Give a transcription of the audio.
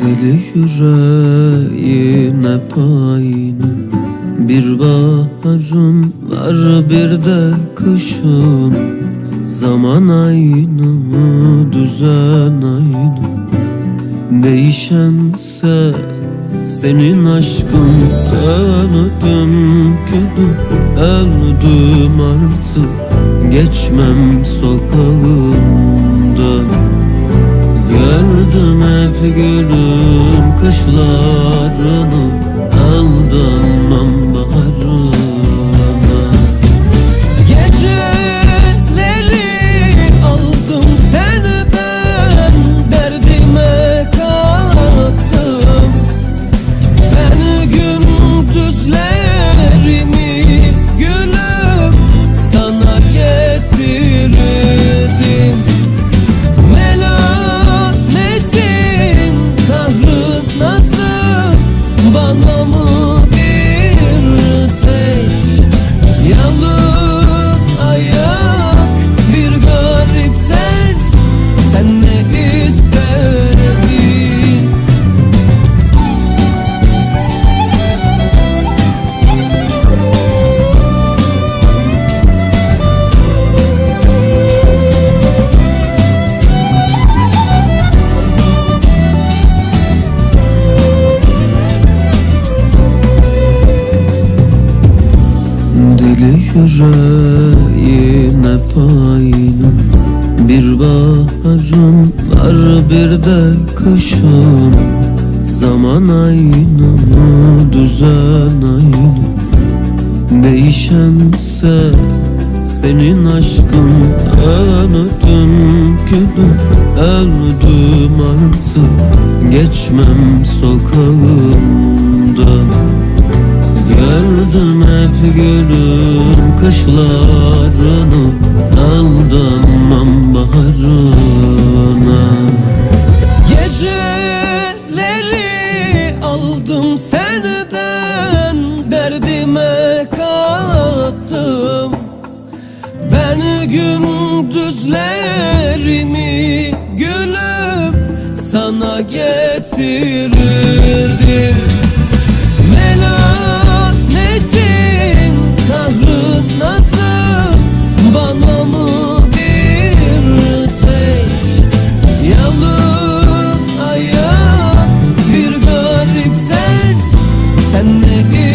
Deli yüreğine payını Bir baharım var bir de kışım Zaman aynı düzen aynı? Değişense senin aşkın Öldüm gülüm öldüm artık. Geçmem sokağından Gördüm hep yüreğine payını Bir baharım var bir de kışım. Zaman aynı düzen aynı. Değişense senin aşkın Öldüm gülüm öldüm artık Geçmem sokağından kışlarını Aldanmam baharına. Geceleri aldım senden Derdime kattım. Ben gündüzlerimi gülüm Sana getirirdim Melanetin bir garip